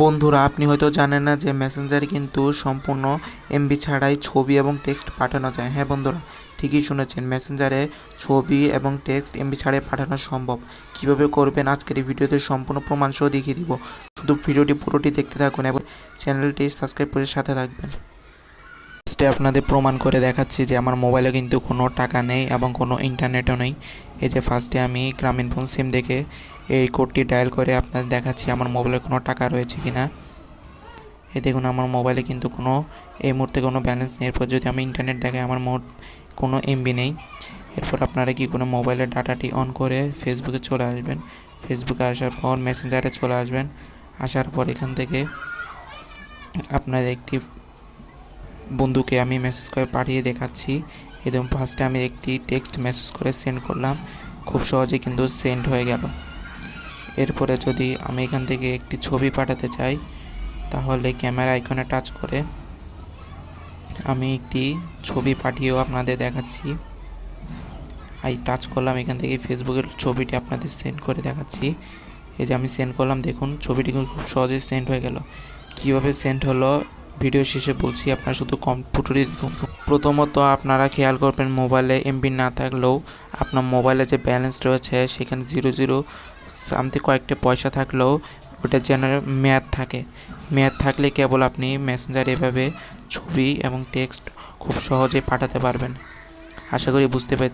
বন্ধুরা, আপনি হয়তো জানেন না যে মেসেঞ্জারে কিন্তু সম্পূর্ণ এমবি ছাড়াই ছবি এবং টেক্সট পাঠানো যায়। হ্যাঁ বন্ধুরা, ঠিকই শুনেছেন মেসেঞ্জারে ছবি এবং টেক্সট এমবি ছাড়াই পাঠানো সম্ভব। কীভাবে করবেন আজকের এই ভিডিওতে সম্পূর্ণ প্রমাণ সহ দেখিয়ে দিব। শুধু ভিডিওটি পুরোটি দেখতে থাকুন এবং চ্যানেলটি সাবস্ক্রাইব করে সাথে থাকবেন। ফার্স্টে আপনাদের প্রমাণ করে দেখাচ্ছি যে আমার মোবাইলে কিন্তু কোনো টাকা নেই এবং কোনো ইন্টারনেটও নেই। এই যে ফার্স্টে আমি গ্রামীণ ফোন সিম দেখে এই কোডটি ডায়াল করে আপনাদের দেখাচ্ছি আমার মোবাইলে কোনো টাকা রয়েছে কি না এই দেখুন, আমার মোবাইলে কিন্তু কোনো, এই মুহূর্তে কোনো ব্যালেন্স নেই। এরপর যদি আমি ইন্টারনেট দেখাই, আমার মোট কোনো এমবি নেই। এরপর আপনারা কি কোনো মোবাইলের ডাটাটি অন করে ফেসবুকে চলে আসবেন। ফেসবুকে আসার পর মেসেঞ্জারে চলে আসবেন। আসার পর এখান থেকে আপনার একটি বন্ধুকে আমি মেসেজ করে পাঠিয়ে দেখাচ্ছি। এবং ফার্স্টে আমি একটি টেক্সট মেসেজ করে সেন্ড করলাম। খুব সহজে কিন্তু সেন্ড হয়ে গেল। এরপরে যদি আমি এখান থেকে একটি ছবি পাঠাতে চাই, তাহলে ক্যামেরা আইকনে টাচ করে আমি একটি ছবি পাঠিয়েও আপনাদের দেখাচ্ছি। আই টাচ করলাম, এখান থেকে ফেসবুকের ছবিটি আপনাদের সেন্ড করে দেখাচ্ছি। এই যে আমি সেন্ড করলাম, দেখুন, ছবিটি খুব সহজেই সেন্ড হয়ে গেল। কীভাবে সেন্ড হলো ভিডিও শেষে বলছি, আপনারা শুধু কম্পিউটারে প্রথমত আপনারা খেয়াল করবেন, মোবাইলে এমবি না থাকলেও আপনার মোবাইলে যে ব্যালেন্স রয়েছে, সেখানে জিরো জিরো সামথিং কয়েকটা পয়সা থাকলেও ওটা যেন মেয়াদ থাকে। মেয়াদ থাকলে কেবল আপনি মেসেঞ্জার এভাবে ছবি এবং টেক্সট খুব সহজেই পাঠাতে পারবেন। আশা করি বুঝতে পেরেছি